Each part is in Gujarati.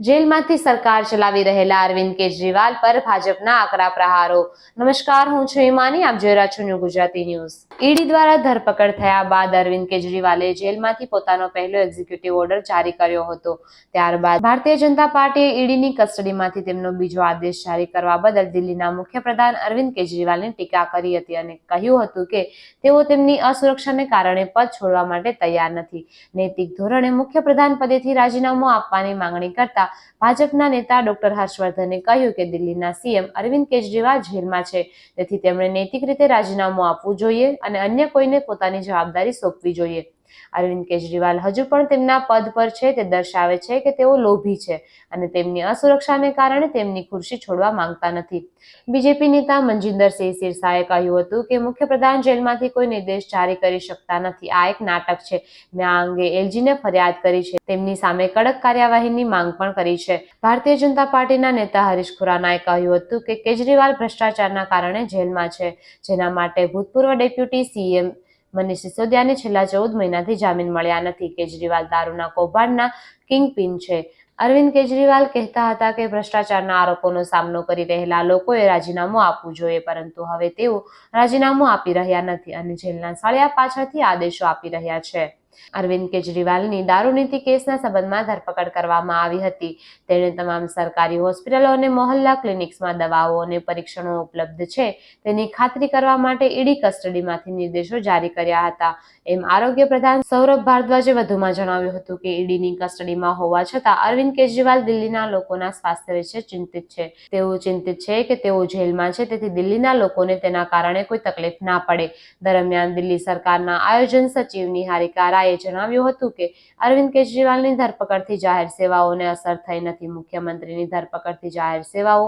જેલમાંથી સરકાર ચલાવી રહેલા અરવિંદ કેજરીવાલ પર ભાજપના આકરા પ્રહારો. નમસ્કાર, હું છું હિમાની. આપ જોઈ રહ્યા છો ગુજરાતી ન્યૂઝ. ઈડી દ્વારા ધરપકડ થયા બાદ અરવિંદ કેજરીવાલે જેલમાંથી પોતાનો પહેલો એક્ઝિક્યુટિવ ઓર્ડર જારી કર્યો હતો. ત્યારબાદ ભારતીય જનતા પાર્ટીએ ઈડીની કસ્ટડીમાંથી તેમનો બીજો આદેશ જારી કરવા બદલ દિલ્હીના મુખ્યપ્રધાન અરવિંદ કેજરીવાલની ટીકા કરી હતી અને કહ્યું હતું કે તેઓ તેમની અસુરક્ષાને કારણે પદ છોડવા માટે તૈયાર નથી. નૈતિક ધોરણે મુખ્યપ્રધાન પદેથી રાજીનામું આપવાની માંગણી કરતા ભાજપના નેતા ડોક્ટર હર્ષવર્ધને કહ્યું કે દિલ્હીના સીએમ અરવિંદ કેજરીવાલ જેલમાં છે. તેથી તેમણે નૈતિક રીતે રાજીનામું આપવું જોઈએ અને અન્ય કોઈને પોતાની જવાબદારી સોંપવી જોઈએ. અરવિંદ કેજરીવાલ હજુ પણ તેમના પદ પર છે. તે દર્શાવે છે કે તેઓ લોભી છે અને તેમની અસુરક્ષાને કારણે તેમની ખુરશી છોડવા માંગતા નથી. બીજેપી નેતા મનજિંદરસિંહ સિરસાએ કહ્યું હતું કે મુખ્યપ્રધાન જેલમાંથી કોઈ નિર્દેશ જારી કરી શકતા નથી. આ એક નાટક છે. મેં આ અંગે એલજીને ફરિયાદ કરી છે. તેમની સામે કડક કાર્યવાહીની માંગ પણ કરી છે. ભારતીય જનતા પાર્ટીના નેતા હરીશ ખુરાનાએ કહ્યું હતું કે કેજરીવાલ ભ્રષ્ટાચારના કારણે જેલમાં છે. જેના માટે ભૂતપૂર્વ ડેપ્યુટી સીએમ મનીષ સિસોદિયાને છેલ્લા ચૌદ મહિનાથી જામીન મળ્યા નથી. કેજરીવાલ દારૂના કૌભાંડના કિંગપિન છે. અરવિંદ કેજરીવાલ કહેતા હતા કે ભ્રષ્ટાચારના આરોપોનો સામનો કરી રહેલા લોકોએ રાજીનામું આપવું જોઈએ, પરંતુ હવે તેઓ રાજીનામું આપી રહ્યા નથી અને જેલના સળિયા પાછળથી આદેશો આપી રહ્યા છે. અરવિંદ કેજરીવાલની દારૂ કેસના સંબંધમાં ધરપકડ કરવામાં આવી હતી. તેણે તમામ સરકારી હોસ્પિટલો અને મોહલ્લા ક્લિનિક્સમાં દવાઓ અને પરીક્ષણો ઉપલબ્ધ છે. તેની ખાતરી કરવા માટે ઈડી કસ્ટડીમાંથી નિર્દેશો જારી કર્યા હતા. એમ આરોગ્ય પ્રધાન સૌરભ ભારદ્વાજે વધુમાં જણાવ્યું હતું કે ઈડીની કસ્ટડીમાં હોવા છતાં અરવિંદ કેજરીવાલ દિલ્હીના લોકોના સ્વાસ્થ્ય વિશે ચિંતિત છે. તેઓ ચિંતિત છે કે તેઓ જેલમાં છે, તેથી દિલ્હીના લોકોને તેના કારણે કોઈ તકલીફ ના પડે. દરમિયાન દિલ્હી સરકારના આયોજન સચિવ નિહારિકા રાયે જણાવ્યું હતું કે અરવિંદ કેજરીવાલની ધરપકડથી જાહેર સેવાઓને અસર થઈ નથી. મુખ્યમંત્રીની ધરપકડથી જાહેર સેવાઓ,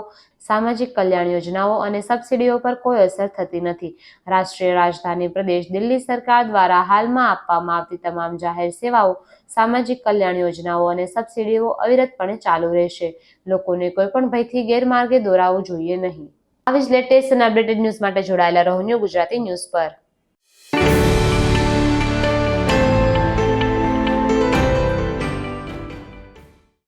સામાજિક કલ્યાણ યોજનાઓ અને સબસિડીઓ પર કોઈ અસર થતી નથી. રાષ્ટ્રીય રાજધાની પ્રદેશ દિલ્હી સરકાર દ્વારા હાલમાં આપવામાં આવતી તમામ જાહેર સેવાઓ, સામાજિક કલ્યાણ યોજનાઓ અને સબસિડીઓ અવિરતપણે ચાલુ રહેશે. લોકોને કોઈપણ ભયથી ગેરમાર્ગે દોરાવવું જોઈએ નહીં. આવી જ લેટેસ્ટ અને અપડેટેડ ન્યૂઝ માટે જોડાયેલા રહો ન્યૂ ગુજરાતી ન્યૂઝ પર.